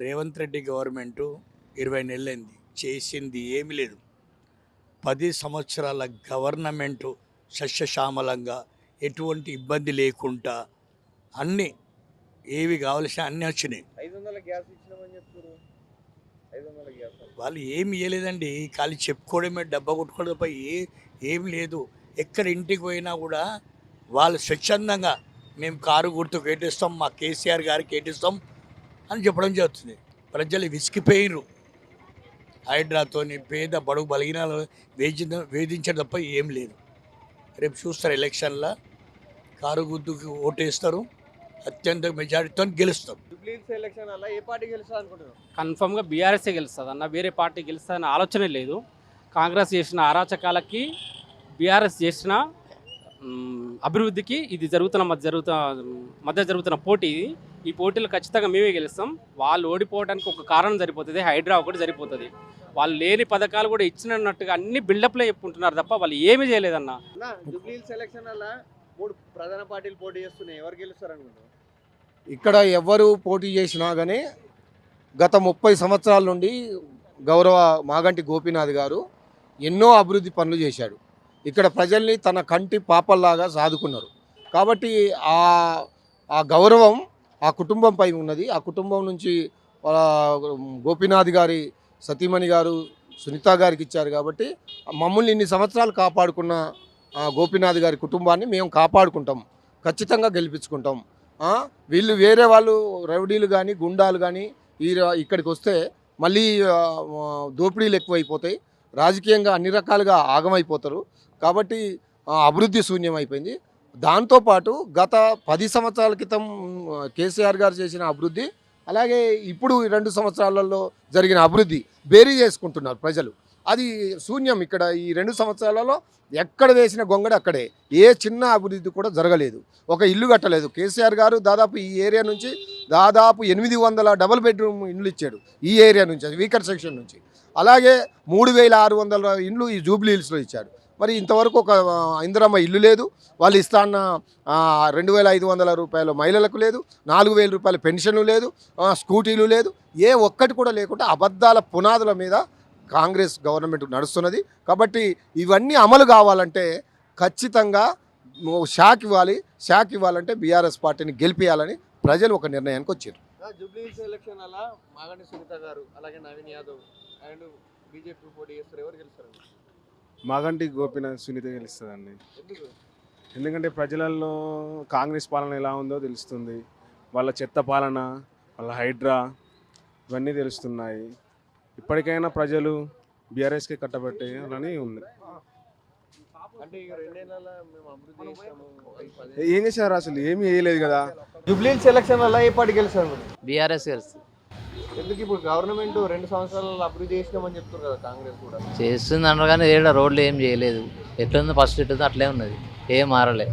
Revanth Reddy government ఇరవై నెలలైంది. చేసింది ఏమీ లేదు. పది సంవత్సరాల గవర్నమెంటు సస్యశ్యామలంగా ఎటువంటి ఇబ్బంది లేకుండా అన్నీ ఏవి కావలసిన అన్నీ వచ్చినాయి. వాళ్ళు ఏమి ఇవ్వలేదండి ఖాళీ చెప్పుకోవడమే డబ్బా కొట్టుకోవడం తప్ప ఏ ఏం లేదు. ఎక్కడ ఇంటికి పోయినా కూడా వాళ్ళు స్వచ్ఛందంగా మేము కారు గుర్తు కేటిస్తాం మా కేసీఆర్ గారికి కేటిస్తాం అని చెప్పడం జరుగుతుంది. ప్రజలు విసిగిపోయినరు హైడ్రాతోని పేద బడుగు బలిగిన వేధించ వేధించడం తప్ప ఏం లేదు. రేపు చూస్తారు ఎలక్షన్లో. కారు గుర్తుకు ఓటేస్తారు. అత్యంత మెజారిటీతో గెలుస్తారు. జూబ్లీహిల్స్ ఎలక్షన్ అలా ఏ పార్టీ గెలుస్తా కన్ఫర్మ్గా బీఆర్ఎస్ఏ గెలుస్తుంది అన్న వేరే పార్టీ గెలుస్తుందన్న ఆలోచనే లేదు. కాంగ్రెస్ చేసిన అరాచకాలకి బీఆర్ఎస్ చేసిన అభివృద్ధికి ఇది జరుగుతున్న మధ్య జరుగుతున్న మధ్య జరుగుతున్న పోటీ ఇది. ఈ పోటీలో ఖచ్చితంగా మేమే గెలుస్తాం. వాళ్ళు ఓడిపోవడానికి ఒక కారణం సరిపోతుంది హైడ్రా ఒకటి సరిపోతుంది. వాళ్ళు లేని పథకాలు కూడా ఇచ్చినట్టుగా అన్ని బిల్డప్లే చెప్పుకుంటున్నారు తప్ప వాళ్ళు ఏమీ చేయలేదన్న. అలా మూడు ప్రధాన పార్టీలు పోటీ చేస్తున్నాయి. ఎవరు గెలుస్తారు అనుకుంటున్నాం ఇక్కడ ఎవరు పోటీ చేసినా కానీ గత ముప్పై సంవత్సరాల నుండి గౌరవ మాగంటి గోపీనాథ్ గారు ఎన్నో అభివృద్ధి పనులు చేశాడు. ఇక్కడ ప్రజల్ని తన కంటి పాపల్లాగా సాదుకున్నారు. కాబట్టి ఆ ఆ గౌరవం ఆ కుటుంబంపై ఉన్నది. ఆ కుటుంబం నుంచి గోపినాథ్ గోపీనాథ్ గారి సతీమణి గారు సునీత గారికి ఇచ్చారు కాబట్టి మమ్మల్ని ఇన్ని సంవత్సరాలు కాపాడుకున్న గోపినాథ్ గోపీనాథ్ గారి కుటుంబాన్ని మేము కాపాడుకుంటాం. ఖచ్చితంగా గెలిపించుకుంటాం. వీళ్ళు వేరే వాళ్ళు రౌడీలు కానీ గుండాలు కానీ ఈ ఇక్కడికి వస్తే మళ్ళీ దోపిడీలు ఎక్కువైపోతాయి. రాజకీయంగా అన్ని రకాలుగా ఆగమైపోతారు. కాబట్టి అభివృద్ధి శూన్యం అయిపోయింది దాంతోపాటు గత పది సంవత్సరాల క్రితం కేసీఆర్ గారు చేసిన అభివృద్ధి అలాగే ఇప్పుడు రెండు సంవత్సరాలలో జరిగిన అభివృద్ధి బేరీ చేసుకుంటున్నారు ప్రజలు. అది శూన్యం ఇక్కడ. ఈ రెండు సంవత్సరాలలో ఎక్కడ వేసిన గొంగడి అక్కడే. ఏ చిన్న అభివృద్ధి కూడా జరగలేదు. ఒక ఇల్లు కట్టలేదు. కేసీఆర్ గారు దాదాపు ఈ ఏరియా నుంచి దాదాపు ఎనిమిది వందల డబల్ బెడ్రూమ్ ఇండ్లు ఇచ్చాడు ఈ ఏరియా నుంచి అది వీకర్ సెక్షన్ నుంచి. అలాగే మూడు వేల ఆరు వందల ఇండ్లు ఈ జూబ్లీ హిల్స్లో ఇచ్చాడు. మరి ఇంతవరకు ఒక ఇందిరమ్మ ఇల్లు లేదు. వాళ్ళు ఇస్తాన్న అన్న రెండు వేల ఐదు వందల రూపాయలు మహిళలకు లేదు. నాలుగు వేల రూపాయల పెన్షన్లు లేదు. స్కూటీలు లేదు. ఏ ఒక్కటి కూడా లేకుండా అబద్ధాల పునాదుల మీద కాంగ్రెస్ గవర్నమెంట్ నడుస్తున్నది. కాబట్టి ఇవన్నీ అమలు కావాలంటే ఖచ్చితంగా షాక్ ఇవ్వాలి. షాక్ ఇవ్వాలంటే బీఆర్ఎస్ పార్టీని గెలిపించాలని ప్రజలు ఒక నిర్ణయానికి వచ్చారు. జూబ్లీహిల్స్ ఎలక్షన్ అలా సునీత గారు అలాగే నవీన్ యాదవ్ అండ్ బీజేపీ పోటీ చేస్తారు. ఎవరు గెలుస్తారు? మాగంటి గోపీనాథ్ సునీత గెలుస్తుందండి. ఎందుకు ఎందుకంటే ప్రజలలో కాంగ్రెస్ పాలన ఎలా ఉందో తెలుస్తుంది. వాళ్ళ చెత్త పాలన వాళ్ళ హైడ్రా ఇవన్నీ తెలుస్తున్నాయి. ఇప్పటికైనా ప్రజలు బీఆర్ఎస్కి కట్టబెట్టాలని ఉంది. ఏం చేశారు అసలు? ఏమీ చేయలేదు కదా. జూబ్లీహిల్స్ ఎలక్షన్ అలా ఏ పార్టీ గెలుస్తారు మరి? బీఆర్ఎస్ గెలుస్తుంది. ఎందుకు ఇప్పుడు గవర్నమెంట్ రెండు సంవత్సరాలు అభివృద్ధి చేసినామని చెప్తారు కదా కాంగ్రెస్ కూడా? చేస్తుంది అన్నారు కానీ రోడ్లు ఏం చేయలేదు. ఎట్లుంది ఫస్ట్ ఎట్లుంది అట్లే ఉన్నది. ఏం మారలే.